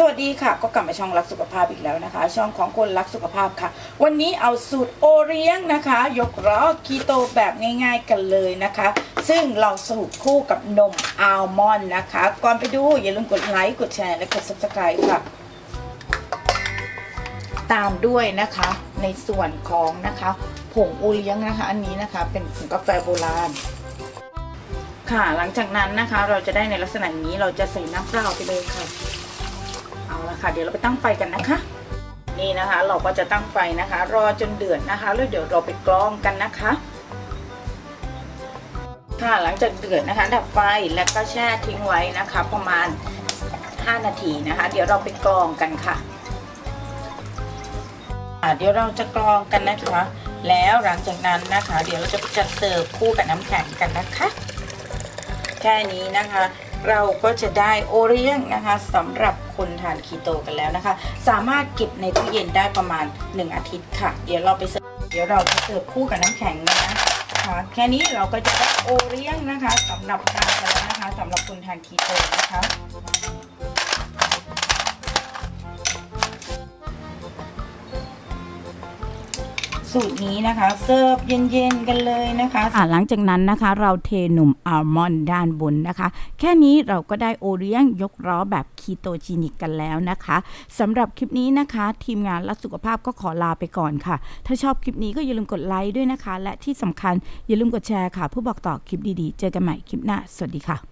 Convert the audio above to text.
สวัสดีค่ะก็กลับมาช่องรักสุขภาพอีกแล้วนะคะ ช่องของคนรักสุขภาพค่ะ วันนี้เอาสูตรโอเลี้ยงนะคะ ยกล้อคีโตแบบง่าย ๆกันเลยนะคะ ซึ่งเราสูตรคู่กับนมอัลมอนด์นะคะ ก่อนไปดูอย่าลืมกดไลค์กดแชร์และกด subscribe ค่ะ ตามด้วยนะคะในส่วนของนะคะผงโอเลี้ยงนะคะ อันนี้นะคะเป็นผงกาแฟโบราณค่ะหลังจากนั้นนะคะ เราจะได้ในลักษณะนี้เราจะใส่น้ำเปล่าไปเลยค่ะ เอาละค่ะ เดี๋ยวเราไปตั้งไฟกันนะคะ นี่นะคะ เราก็จะตั้งไฟนะคะ รอจนเดือดนะคะ แล้วเดี๋ยวเราไปกรองกันนะคะ ค่ะหลังจากเดือดนะคะ ดับไฟแล้วก็แช่ทิ้งไว้นะคะ ประมาณ 5 นาทีนะคะ เดี๋ยวเราไปกรองกันค่ะ่ะเดี๋ยวเราจะกรองกันนะคะ แล้วหลังจากนั้นนะคะ เดี๋ยวเราจะจัดเสิร์ฟคู่กับน้ำแข็งกันนะคะ แค่นี้นะคะ เราก็จะได้โอเลี้ยงนะคะสำหรับ คนทานคีโตกันแล้วนะคะ สามารถเก็บในตู้เย็นได้ประมาณ 1 อาทิตย์ค่ะ เดี๋ยวเราไปเสิร์ฟเดี๋ยวเราจะเสิร์ฟคู่กับน้ำแข็งนะคะแค่นี้เราก็จะได้โอเลี้ยงนะคะสำหรับทานกันแล้วนะคะสำหรับคนทานคีโตนะคะ สูตรนี้นะคะ เสิร์ฟเย็นๆกันเลยนะคะอ่าหลังจากนั้นนะคะ เราเทหนุ่มอัลมอนด์ด้านบนนะคะ แค่นี้เราก็ได้โอเลี้ยงยกล้อแบบคีโตจีนิกกันแล้วนะคะสำหรับคลิปนี้นะคะ ทีมงานรักสุขภาพก็ขอลาไปก่อนค่ะ ถ้าชอบคลิปนี้ก็อย่าลืมกดไลค์ด้วยนะคะ และที่สำคัญอย่าลืมกดแชร์ค่ะเพื่อบอกต่อคลิปดีๆ เจอกันใหม่คลิปหน้า สวัสดีค่ะ